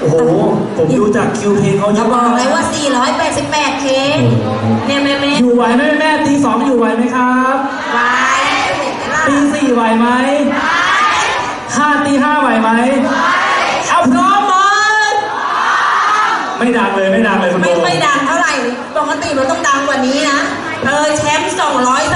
โอ้โห ผมดูจากคิวเพลงเขายจะบอกเลยว่า 488 เพลงเนี่ยแม่แม่อยู่ไหวไหมแม่ตีสองอยู่ไหวไหมครับไหวตีสี่ไหวไหมไห้าตีห้าไหวไหมไหวเอาพร้อมหมดไม่ดังเลยไม่ดังเลยคุณโบไม่ไม่ดังเท่าไหร่ ปกติมันต้องดังกว่านี้นะ เออแชมป์200ส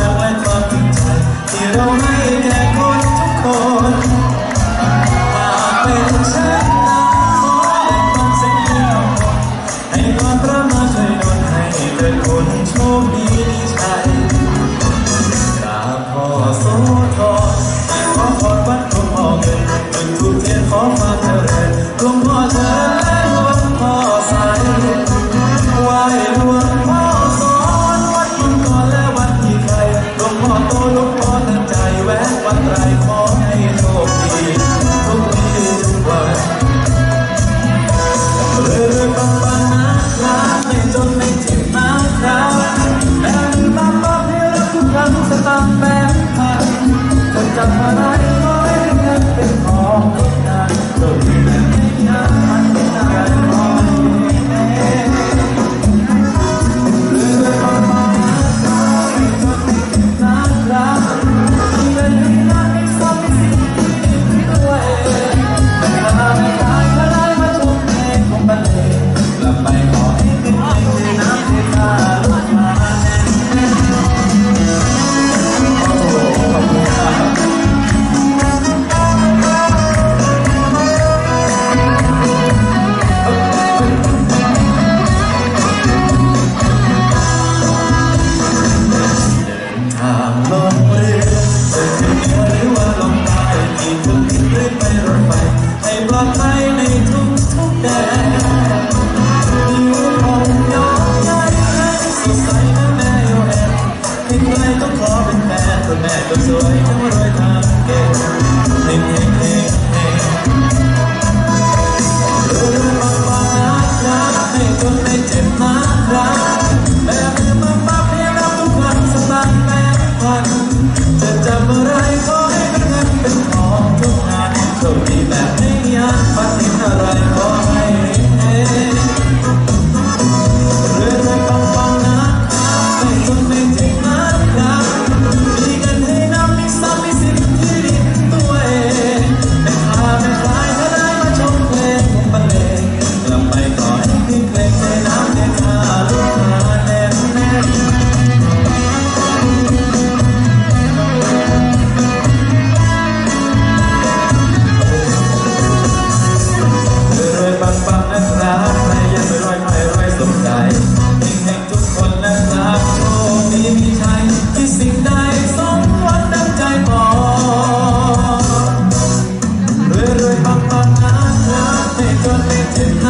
แม่ก็สวยทั้งรวยทั้งเก่งเฮ้งเฮ้งเฮ้งเฮ้งรู้มาบ้างนะให้คนไม่เจ็บนะครับแม่ไม่มาบ้าเพียงรับทุกวันสตางค์แม่วันจะจำอะไรก็ให้เป็นเงินเป็นทองทุกงานโชคดีแบบไม่มีอันฝัน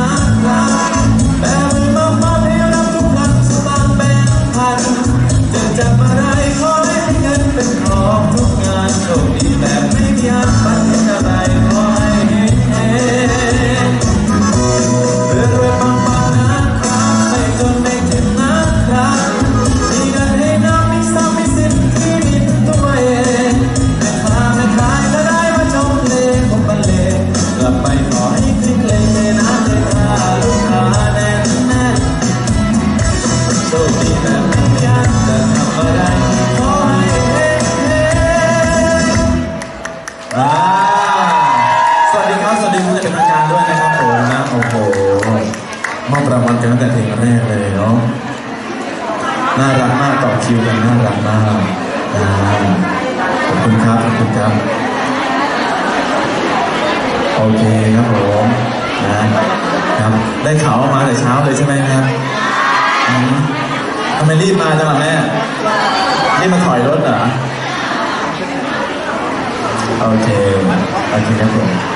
not รางวัลกันตั้งแต่เพลงแรกเลยเนาะน่ารักมากต่อคิวกันน่ารักมากขอบคุณครับขอบคุณครับโอเคครับผมนะครับได้ข่าวมาแต่เช้าเลยใช่ไหมครับทำไมรีบมาจังล่ะแม่รีบมาถอยรถเหรอโอเคโอเคครับผม